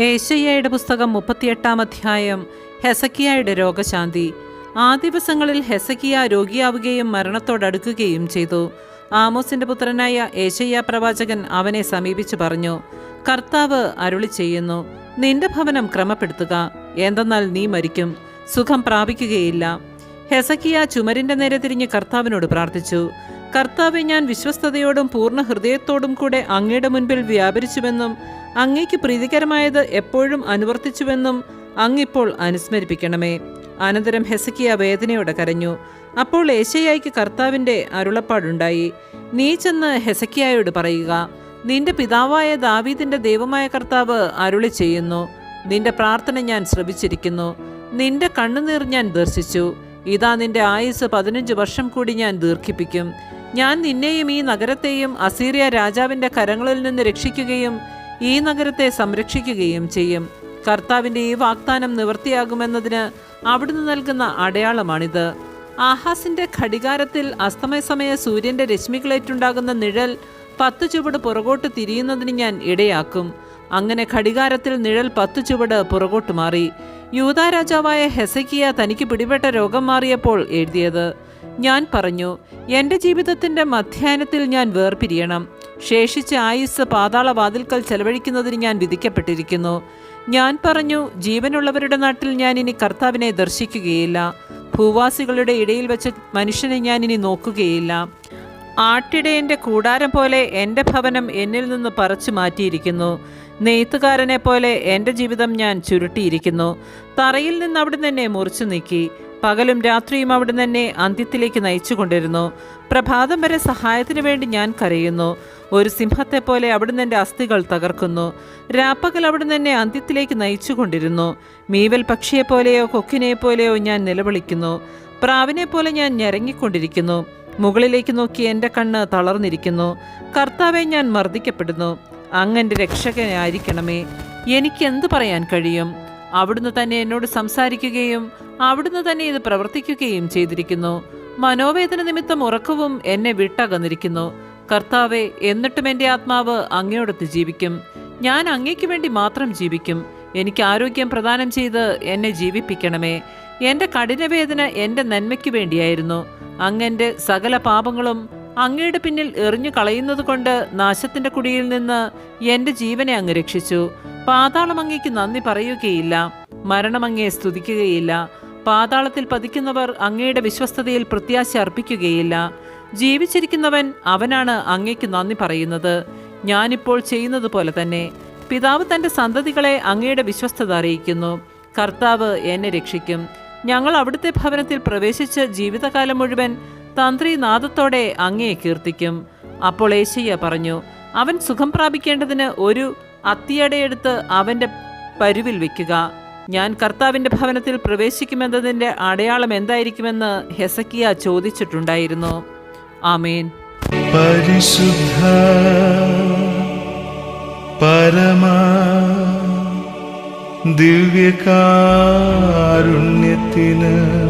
ഏശയ്യയുടെ പുസ്തകം മുപ്പത്തിയെട്ടാം അധ്യായം ഹെസക്കിയായുടെ രോഗശാന്തി. ആ ദിവസങ്ങളിൽ ഹെസക്കിയ രോഗിയാവുകയും മരണത്തോടടുക്കുകയും ചെയ്തു. ആമോസിന്റെ പുത്രനായ ഏശയ്യ പ്രവാചകൻ അവനെ സമീപിച്ചു പറഞ്ഞു കർത്താവ് അരുളി ചെയ്യുന്നു നിന്റെ ഭവനം ക്രമപ്പെടുത്തുക. എന്തെന്നാൽ നീ മരിക്കും സുഖം പ്രാപിക്കുകയില്ല. ഹെസക്കിയ ചുമരിന്റെ നേരെ തിരിഞ്ഞ് കർത്താവിനോട് പ്രാർത്ഥിച്ചു കർത്താവെ ഞാൻ വിശ്വസ്തയോടും പൂർണ ഹൃദയത്തോടും കൂടെ അങ്ങയുടെ മുൻപിൽ വ്യാപരിച്ചുവെന്നും അങ്ങയ്ക്ക് പ്രീതികരമായത് എപ്പോഴും അനുവർത്തിച്ചുവെന്നും അങ്ങിപ്പോൾ അനുസ്മരിപ്പിക്കണമേ. അനന്തരം ഹെസക്കിയ വേദനയോടെ കരഞ്ഞു. അപ്പോൾ ഏശയ്യായിക്ക് കർത്താവിന്റെ അരുളപ്പാടുണ്ടായി. നീ ചെന്ന് ഹെസക്കിയായോട് പറയുക. നിന്റെ പിതാവായ ദാവീദിന്റെ ദൈവമായ കർത്താവ് അരുളി ചെയ്യുന്നു. നിന്റെ പ്രാർത്ഥന ഞാൻ ശ്രവിച്ചിരിക്കുന്നു. നിന്റെ കണ്ണുനീർ ഞാൻ ദർശിച്ചു. ഇതാ നിന്റെ ആയുസ് പതിനഞ്ച് വർഷം കൂടി ഞാൻ ദീർഘിപ്പിക്കും. ഞാൻ നിന്നെയും ഈ നഗരത്തെയും അസീറിയ രാജാവിന്റെ കരങ്ങളിൽ നിന്ന് രക്ഷിക്കുകയും ഈ നഗരത്തെ സംരക്ഷിക്കുകയും ചെയ്യും. കർത്താവിന്റെ ഈ വാഗ്ദാനം നിവൃത്തിയാകുമെന്നതിന് അവിടുന്ന് നൽകുന്ന അടയാളമാണിത്. ആഹാസിന്റെ ഘടികാരത്തിൽ അസ്തമയ സമയ സൂര്യന്റെ രശ്മികളേറ്റുണ്ടാകുന്ന നിഴൽ പത്ത് ചുവട് പുറകോട്ട് തിരിയുന്നതിന് ഞാൻ ഇടയാക്കും. അങ്ങനെ ഘടികാരത്തിൽ നിഴൽ പത്ത് ചുവട് പുറകോട്ട് മാറി. യൂതാ രാജാവായ ഹെസക്കിയ തനിക്ക് പിടിപെട്ട രോഗം മാറിയപ്പോൾ എഴുതിയത്. ഞാൻ പറഞ്ഞു എന്റെ ജീവിതത്തിന്റെ മധ്യാനത്തിൽ ഞാൻ വേർപിരിയണം. ശേഷിച്ച ആയുസ് പാതാളവാതിൽക്കൽ ചെലവഴിക്കുന്നതിന് ഞാൻ വിധിക്കപ്പെട്ടിരിക്കുന്നു. ഞാൻ പറഞ്ഞു ജീവനുള്ളവരുടെ നാട്ടിൽ ഞാൻ ഇനി കർത്താവിനെ ദർശിക്കുകയില്ല. ഭൂവാസികളുടെ ഇടയിൽ വെച്ച് മനുഷ്യനെ ഞാൻ ഇനി നോക്കുകയില്ല. ആട്ടിടയന്റെ കൂടാരം പോലെ എന്റെ ഭവനം എന്നിൽ നിന്ന് പറിച്ചു മാറ്റിയിരിക്കുന്നു. നെയ്ത്തുകാരനെ പോലെ എന്റെ ജീവിതം ഞാൻ ചുരുട്ടിയിരിക്കുന്നു. തറയിൽ നിന്ന് അവിടുന്ന് എന്നെ മുറിച്ചു നീക്കി. പകലും രാത്രിയും അവിടുന്ന് എന്നെ അന്ത്യത്തിലേക്ക് നയിച്ചുകൊണ്ടിരുന്നു. പ്രഭാതം വരെ സഹായത്തിന് വേണ്ടി ഞാൻ കരയുന്നു. ഒരു സിംഹത്തെ പോലെ അവിടുന്ന് എന്റെ അസ്ഥികൾ തകർക്കുന്നു. രാപ്പകൽ അവിടുന്ന് എന്നെ അന്ത്യത്തിലേക്ക് നയിച്ചുകൊണ്ടിരുന്നു. മീവൽ പക്ഷിയെപ്പോലെയോ കൊക്കിനെ പോലെയോ ഞാൻ നിലവിളിക്കുന്നു. പ്രാവിനെ പോലെ ഞാൻ ഞരങ്ങിക്കൊണ്ടിരിക്കുന്നു. മുകളിലേക്ക് നോക്കി എന്റെ കണ്ണ് തളർന്നിരിക്കുന്നു. കർത്താവെ ഞാൻ മർദ്ദിക്കപ്പെടുന്നു. അങ്ങന്റെ രക്ഷകനായിരിക്കണമേ. എനിക്കെന്ത് പറയാൻ കഴിയും? അവിടുന്ന് തന്നെ എന്നോട് സംസാരിക്കുകയും അവിടുന്ന് തന്നെ ഇത് പ്രവർത്തിക്കുകയും ചെയ്തിരിക്കുന്നു. മനോവേദന നിമിത്തം ഉറക്കവും എന്നെ വിട്ടകന്നിരിക്കുന്നു. കർത്താവെ എന്നിട്ടും എന്റെ ആത്മാവ് അങ്ങയോടൊത്ത് ജീവിക്കും. ഞാൻ അങ്ങയ്ക്ക് വേണ്ടി മാത്രം ജീവിക്കും. എനിക്ക് ആരോഗ്യം പ്രദാനം ചെയ്ത് എന്നെ ജീവിപ്പിക്കണമേ. എന്റെ കഠിനവേദന എന്റെ നന്മയ്ക്ക് വേണ്ടിയായിരുന്നു. അങ്ങന്റെ സകല പാപങ്ങളും അങ്ങയുടെ പിന്നിൽ എറിഞ്ഞു കളയുന്നത് കൊണ്ട് നാശത്തിന്റെ കുടിയിൽ നിന്ന് എന്റെ ജീവനെ അങ്ങ് രക്ഷിച്ചു. പാതാളം അങ്ങയ്ക്ക് നന്ദി പറയുകയില്ല. മരണം അങ്ങയെ സ്തുതിക്കുകയില്ല. പാതാളത്തിൽ പതിക്കുന്നവർ അങ്ങയുടെ വിശ്വസ്തതയിൽ പ്രത്യാശ അർപ്പിക്കുകയില്ല. ജീവിച്ചിരിക്കുന്നവൻ അവനാണ് അങ്ങയ്ക്ക് നന്ദി പറയുന്നത്. ഞാനിപ്പോൾ ചെയ്യുന്നത് പോലെ തന്നെ. പിതാവ് തന്റെ സന്തതികളെ അങ്ങയുടെ വിശ്വസ്തത അറിയിക്കുന്നു. കർത്താവ് എന്നെ രക്ഷിക്കും. ഞങ്ങൾ അവിടുത്തെ ഭവനത്തിൽ പ്രവേശിച്ച് ജീവിതകാലം മുഴുവൻ തന്ത്രി നാദത്തോടെ അങ്ങയെ കീർത്തിക്കും. അപ്പോൾ ഏശയ്യ പറഞ്ഞു അവൻ സുഖം പ്രാപിക്കേണ്ടതിന് ഒരു അത്തിയടയെടുത്ത് അവന്റെ പരുവിൽ വെക്കുക. ഞാൻ കർത്താവിന്റെ ഭവനത്തിൽ പ്രവേശിക്കുമെന്നതിന്റെ അടയാളം എന്തായിരിക്കുമെന്ന് ഹെസക്കിയ ചോദിച്ചിട്ടുണ്ടായിരുന്നു. ആമേൻ. പരിശുദ്ധ പരമാ ദിവ്യകാരുണ്യത്തിന്